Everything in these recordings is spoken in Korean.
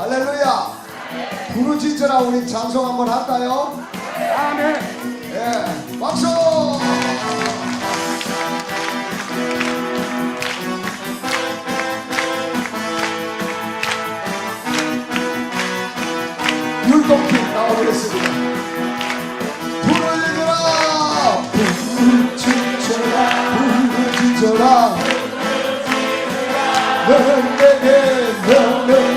할렐루야. 부르짖으라 우리 찬송 한번 할까요? 아멘. 예, 박수. 율동팀 나와보겠습니다. 내게 내게 내게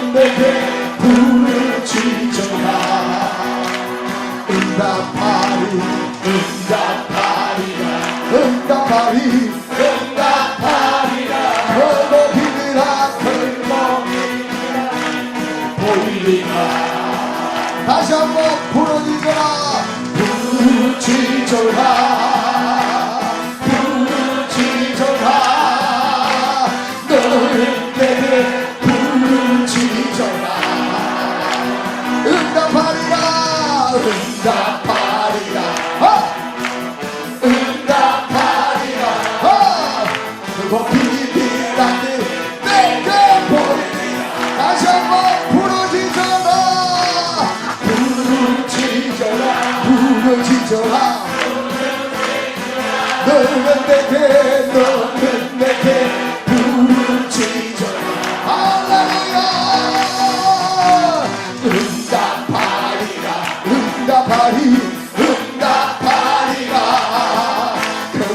stop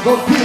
그거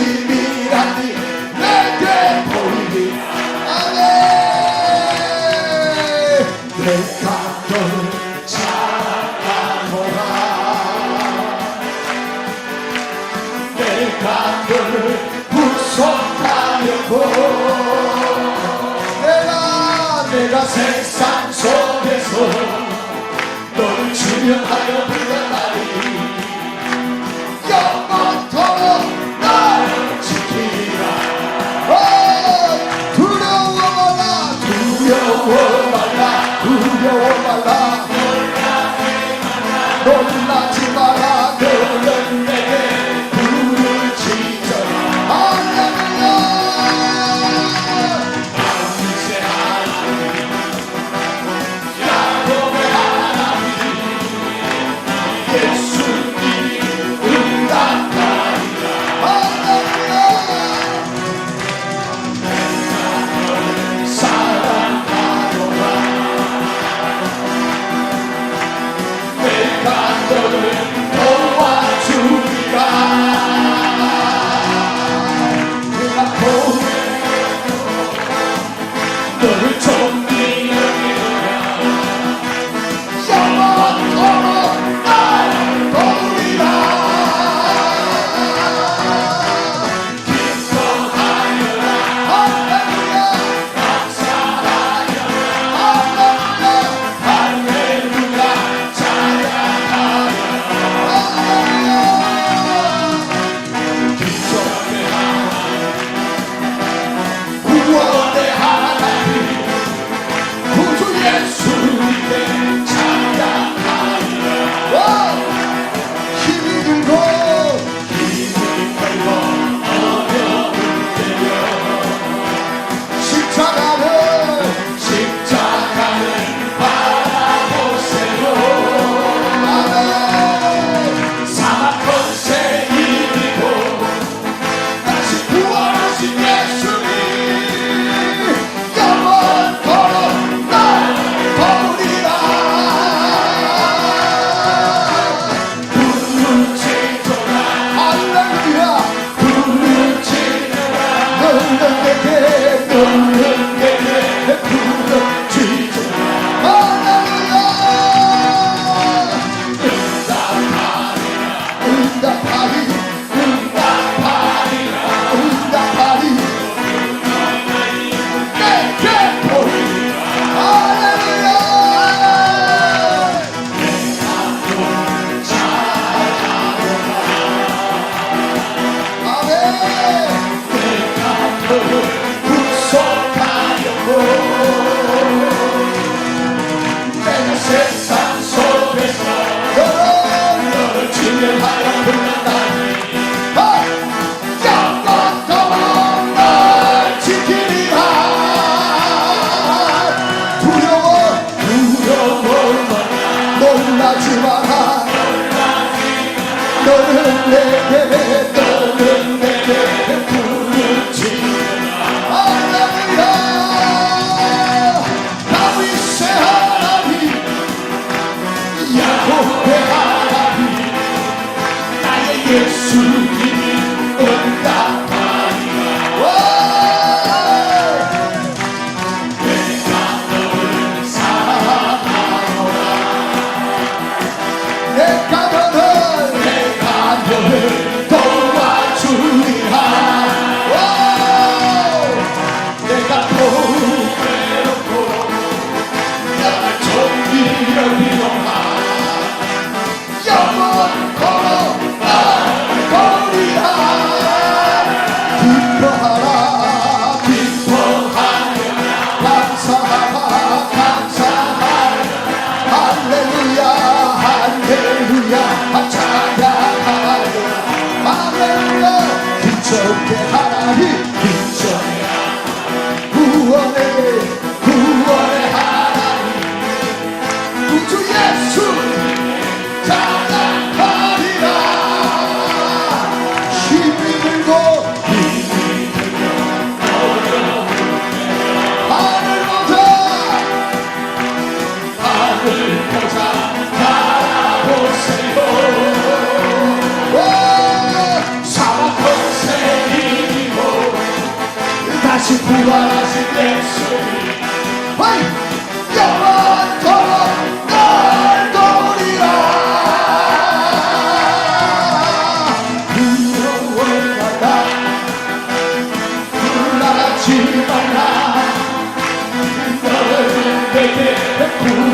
예수 Que Ferrari. 주만 나 너를 내게 베풀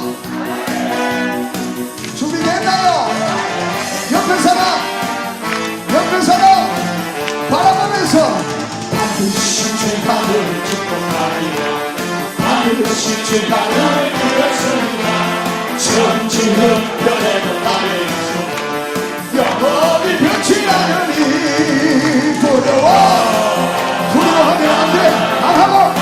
위해서 반드시 죄발을 축복하리라 반드시 죄발을 그렸으나 천지흑별에도 나의 영원히 변치 않으니 두려워. 두려워하면 안돼. 안하고.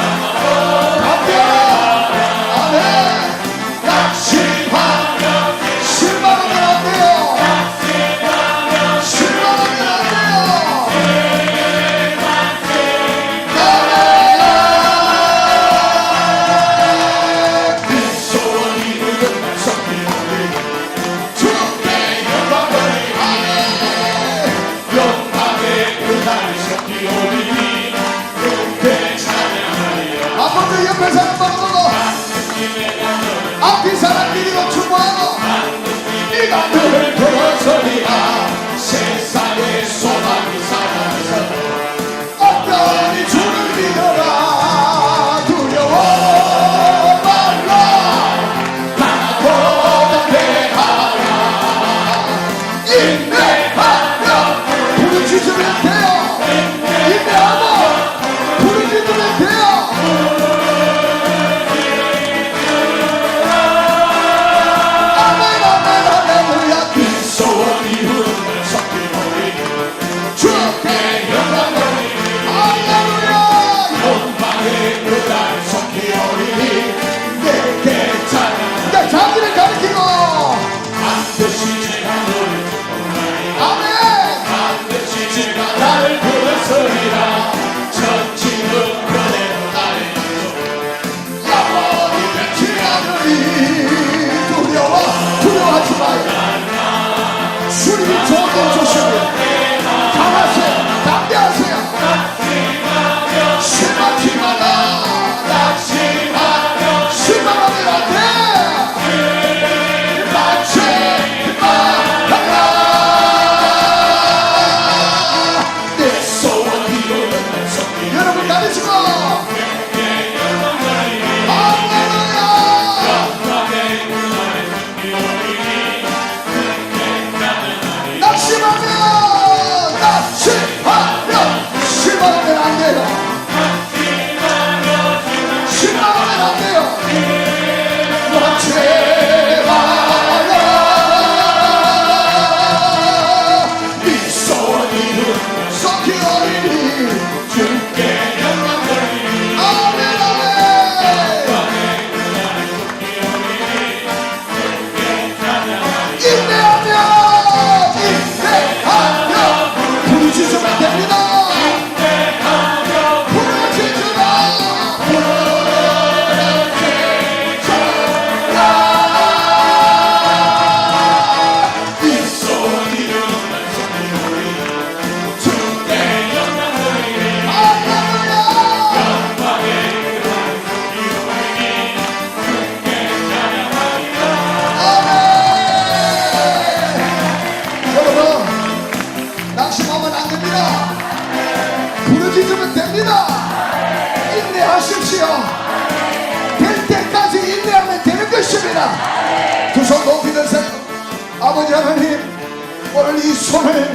이 손을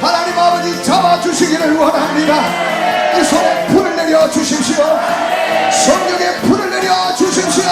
하나님 아버지 잡아주시기를 원합니다. 이 손에 풀을 내려 주십시오. 성령의 풀을 내려 주십시오